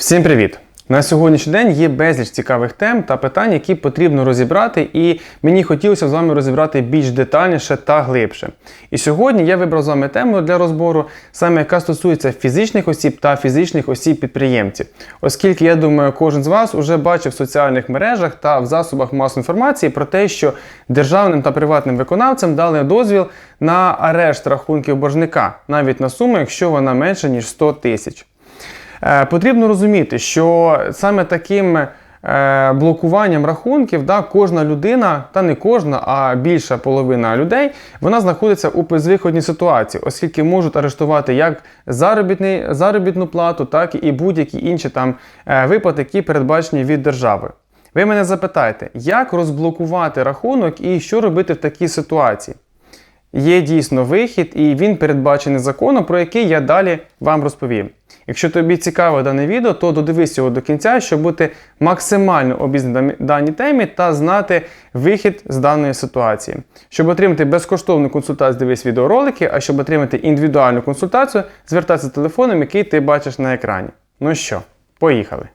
Всім привіт! На сьогоднішній день є безліч цікавих тем та питань, які потрібно розібрати, і мені хотілося з вами розібрати більш детальніше та глибше. І сьогодні я вибрав з вами тему для розбору, саме яка стосується фізичних осіб та фізичних осіб-підприємців. Оскільки я думаю, кожен з вас вже бачив в соціальних мережах та в засобах масової інформації про те, що державним та приватним виконавцям дали дозвіл на арешт рахунків боржника, навіть на суму, якщо вона менше ніж 100 тисяч. Е, Потрібно розуміти, що саме таким е, блокуванням рахунків да, кожна людина, та не кожна, а більша половина людей, вона знаходиться у безвиходній ситуації, оскільки можуть арештувати як заробітний, заробітну плату, так і будь-які інші там е, виплати, які передбачені від держави. Ви мене запитаєте, як розблокувати рахунок і що робити в такій ситуації? Є дійсно вихід, і він передбачений законом, про який я далі вам розповім. Якщо тобі цікаво дане відео, то додивись його до кінця, щоб бути максимально обізнаним даній темі та знати вихід з даної ситуації. Щоб отримати безкоштовну консультацію, дивись відеоролики, а щоб отримати індивідуальну консультацію, звертайся телефоном, який ти бачиш на екрані. Ну що, поїхали!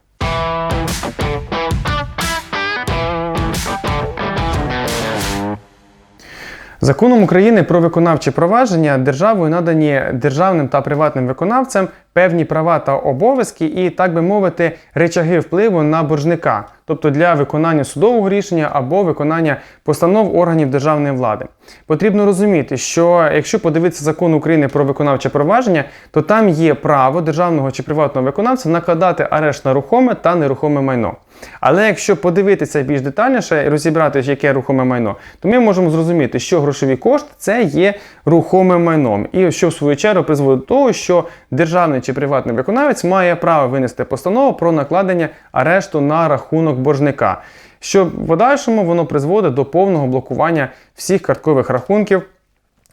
Законом України про виконавче провадження державою надані державним та приватним виконавцям певні права та обов'язки і, так би мовити, речаги впливу на боржника, тобто для виконання судового рішення або виконання постанов органів державної влади. Потрібно розуміти, що якщо подивитися закон України про виконавче провадження, то там є право державного чи приватного виконавця накладати арешт на рухоме та нерухоме майно. Але якщо подивитися більш детальніше і розібрати, яке рухоме майно, то ми можемо зрозуміти, що грошові кошти це є рухомим майном, і що в свою чергу призводить до того, що державний чи приватний виконавець має право винести постанову про накладення арешту на рахунок боржника, що в подальшому воно призводить до повного блокування всіх карткових рахунків.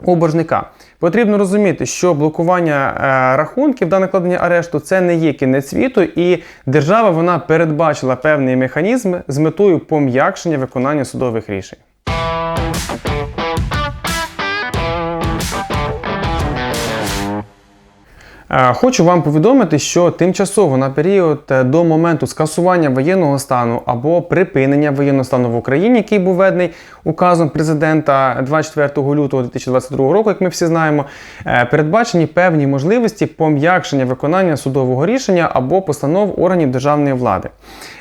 У боржника потрібно розуміти, що блокування е, рахунків та накладення арешту це не є кінець світу, і держава вона передбачила певний механізм з метою пом'якшення виконання судових рішень. Хочу вам повідомити, що тимчасово на період е, до моменту скасування воєнного стану або припинення воєнного стану в Україні, який був введений указом президента 24 лютого 2022 року, як ми всі знаємо, е, передбачені певні можливості пом'якшення виконання судового рішення або постанов органів державної влади.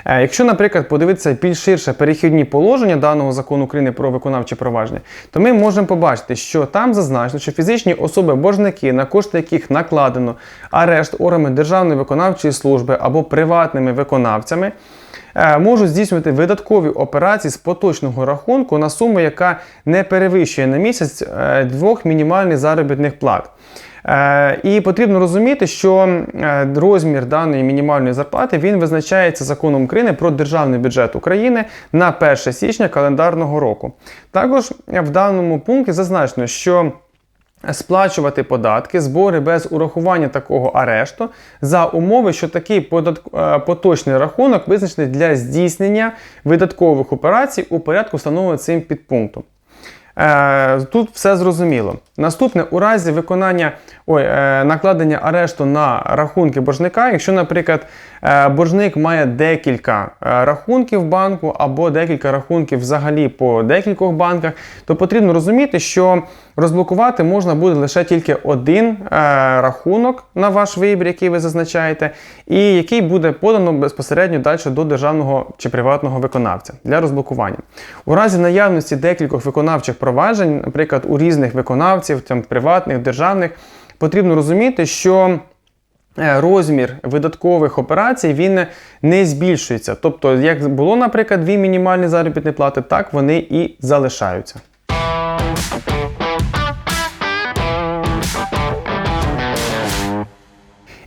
Якщо, наприклад, подивитися більш ширше перехідні положення даного закону України про виконавче провадження, то ми можемо побачити, що там зазначено, що фізичні особи-боржники, на кошти яких накладено арешт органами Державної виконавчої служби або приватними виконавцями, е, можуть здійснювати видаткові операції з поточного рахунку на суму, яка не перевищує на місяць е, двох мінімальних заробітних плат. Е, І потрібно розуміти, що розмір даної мінімальної зарплати він визначається законом України про державний бюджет України на 1 січня календарного року. Також в даному пункті зазначено, що Сплачувати податки, збори без урахування такого арешту за умови, що такий е, поточний рахунок визначений для здійснення видаткових операцій у порядку, встановленого цим підпунктом. Е, Тут все зрозуміло. Наступне, у разі виконання ой, е, накладення арешту на рахунки боржника, якщо, наприклад, е, боржник має декілька рахунків банку або декілька рахунків взагалі по декількох банках, то потрібно розуміти, що розблокувати можна буде лише тільки один рахунок на ваш вибір, який ви зазначаєте, і який буде подано безпосередньо далі до державного чи приватного виконавця для розблокування. У разі наявності декількох виконавчих проваджень, наприклад, у різних виконавців, там, приватних, державних, потрібно розуміти, що е, розмір видаткових операцій він не збільшується. Тобто, як було, наприклад, дві мінімальні заробітні плати, так вони і залишаються.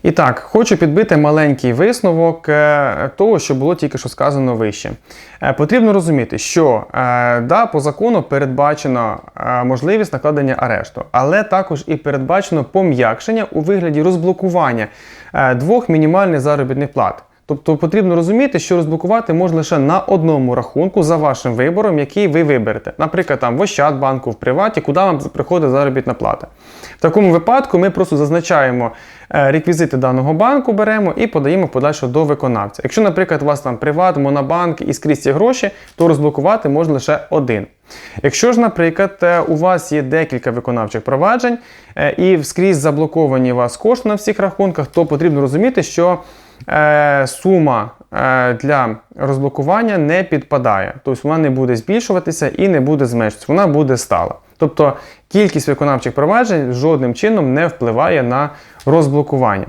І так, хочу підбити маленький висновок е, того, що було тільки що сказано вище. Е, Потрібно розуміти, що е, да, по закону передбачено можливість накладення арешту, але також і передбачено пом'якшення у вигляді розблокування двох мінімальних заробітних плат. Тобто потрібно розуміти, що розблокувати можна лише на одному рахунку за вашим вибором, який ви виберете. Наприклад, там в Ощадбанку, в Приваті, куди вам приходить заробітна плата. В такому випадку ми просто зазначаємо е, реквізити даного банку, беремо і подаємо подальше до виконавця. Якщо, наприклад, у вас там Приват, Монобанк і скрізь ці гроші, то розблокувати можна лише один. Якщо ж, наприклад, е, у вас є декілька виконавчих проваджень е, і скрізь заблоковані у вас кошти на всіх рахунках, то потрібно розуміти, що сума е, для розблокування не підпадає. Тобто вона не буде збільшуватися і не буде зменшуватися, вона буде стала. Тобто кількість виконавчих проваджень жодним чином не впливає на розблокування.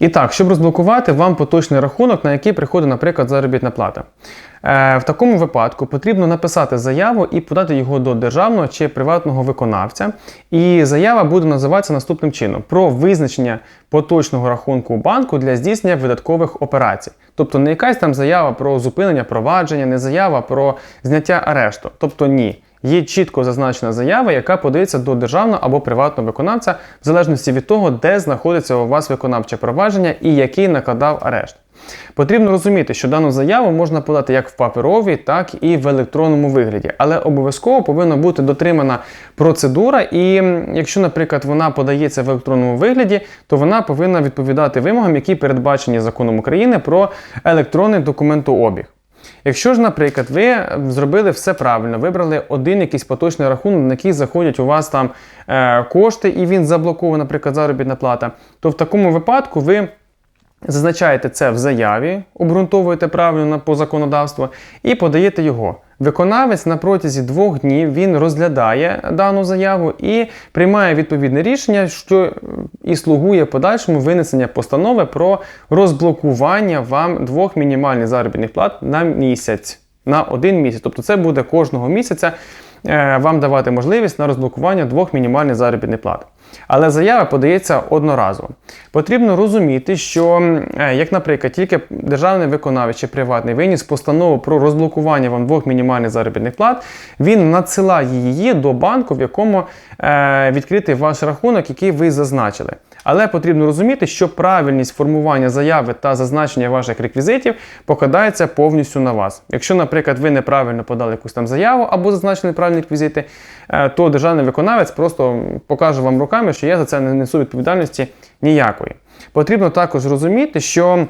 І так, щоб розблокувати вам поточний рахунок, на який приходить, наприклад, заробітна плата. Е, в такому випадку потрібно написати заяву і подати його до державного чи приватного виконавця. І заява буде називатися наступним чином: про визначення поточного рахунку банку для здійснення видаткових операцій. Тобто не якась там заява про зупинення провадження, не заява про зняття арешту. Тобто ні. Є чітко зазначена заява, яка подається до державного або приватного виконавця, в залежності від того, де знаходиться у вас виконавче провадження і який накладав арешт. Потрібно розуміти, що дану заяву можна подати як в паперовій, так і в електронному вигляді, але обов'язково повинна бути дотримана процедура, і якщо, наприклад, вона подається в електронному вигляді, то вона повинна відповідати вимогам, які передбачені законом України про електронний документообіг. Якщо ж, наприклад, ви зробили все правильно, вибрали один якийсь поточний рахунок, на який заходять у вас там е, кошти, і він заблокований, наприклад, заробітна плата, то в такому випадку ви. Зазначаєте це в заяві, обґрунтовуєте правильно по законодавству і подаєте його. Виконавець на протязі двох днів він розглядає дану заяву і приймає відповідне рішення, що і слугує подальшому винесення постанови про розблокування вам двох мінімальних заробітних плат на місяць, на один місяць. Тобто це буде кожного місяця е, вам давати можливість на розблокування двох мінімальних заробітних плат. Але заява подається одноразово. Потрібно розуміти, що, е, як, наприклад, тільки державний виконавець чи приватний виніс постанову про розблокування вам двох мінімальних заробітних плат, він надсилає її до банку, в якому е, відкритий ваш рахунок, який ви зазначили. Але потрібно розуміти, що правильність формування заяви та зазначення ваших реквізитів покладається повністю на вас. Якщо, наприклад, ви неправильно подали якусь там заяву або зазначили неправильні реквізити, е, то державний виконавець просто покаже вам руками, що я за це не несу відповідальності ніякої. Потрібно також розуміти, що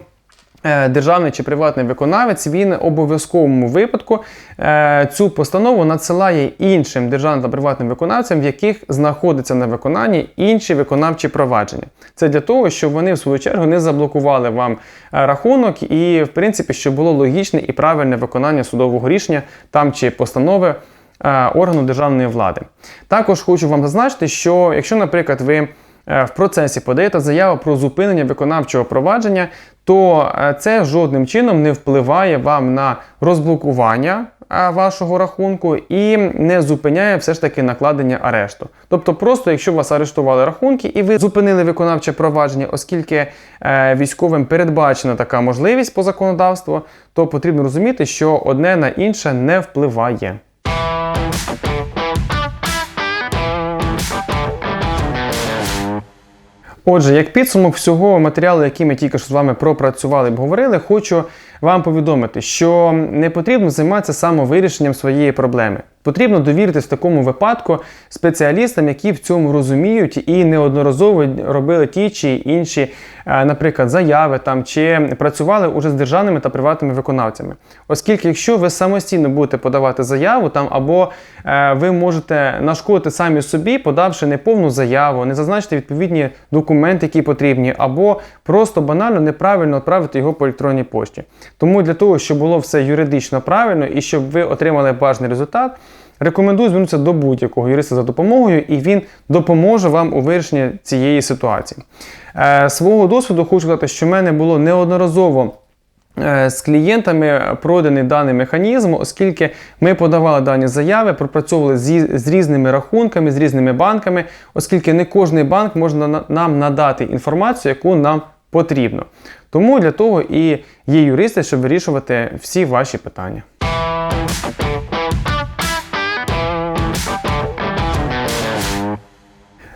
державний чи приватний виконавець він обов'язковому випадку е, цю постанову надсилає іншим державним та приватним виконавцям, в яких знаходиться на виконанні інші виконавчі провадження. Це для того, щоб вони в свою чергу не заблокували вам е, рахунок, і, в принципі, щоб було логічне і правильне виконання судового рішення там чи постанови органу державної влади. Також хочу вам зазначити, що якщо, наприклад, ви в процесі подаєте заяву про зупинення виконавчого провадження, то е, це жодним чином не впливає вам на розблокування е, вашого рахунку і не зупиняє все ж таки накладення арешту. Тобто, просто якщо вас арештували рахунки і ви зупинили виконавче провадження, оскільки е, військовим передбачена така можливість по законодавству, то потрібно розуміти, що одне на інше не впливає. Отже, як підсумок всього матеріалу, який ми тільки що з вами пропрацювали і обговорили, хочу вам повідомити, що не потрібно займатися самовирішенням своєї проблеми. Потрібно довіритись такому випадку спеціалістам, які в цьому розуміють і неодноразово робили ті чи інші, е, наприклад, заяви там чи працювали уже з державними та приватними виконавцями. Оскільки, якщо ви самостійно будете подавати заяву, там або е, ви можете нашкодити самі собі, подавши неповну заяву, не зазначити відповідні документи, які потрібні, або просто банально неправильно відправити його по електронній пошті. Тому для того, щоб було все юридично правильно і щоб ви отримали бажаний результат. Рекомендую звернутися до будь-якого юриста за допомогою, і він допоможе вам у вирішенні цієї ситуації. Е, свого досвіду хочу сказати, що в мене було неодноразово. Е, з клієнтами проданий даний механізм, оскільки ми подавали дані заяви, пропрацьовували з, з різними рахунками, з різними банками, оскільки не кожний банк може нам надати інформацію, яку нам потрібно. Тому для того і є юристи, щоб вирішувати всі ваші питання.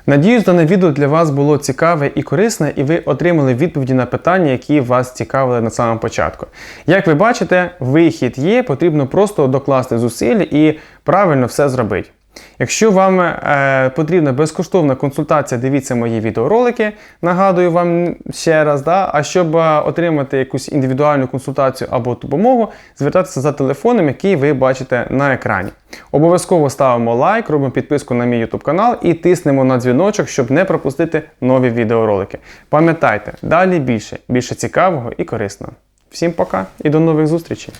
Надіюсь, дане відео для вас було цікаве і корисне, і ви отримали відповіді на питання, які вас цікавили на самому початку. Як ви бачите, вихід є, потрібно просто докласти зусиль і правильно все зробити. Якщо вам е, потрібна безкоштовна консультація, дивіться мої відеоролики. Нагадую вам ще раз. Да? А щоб е, отримати якусь індивідуальну консультацію або допомогу, звертайтеся за телефоном, який ви бачите на екрані. Обов'язково ставимо лайк, робимо підписку на мій YouTube канал і тиснемо на дзвіночок, щоб не пропустити нові відеоролики. Пам'ятайте, далі більше, більше цікавого і корисного. Всім пока і до нових зустрічей!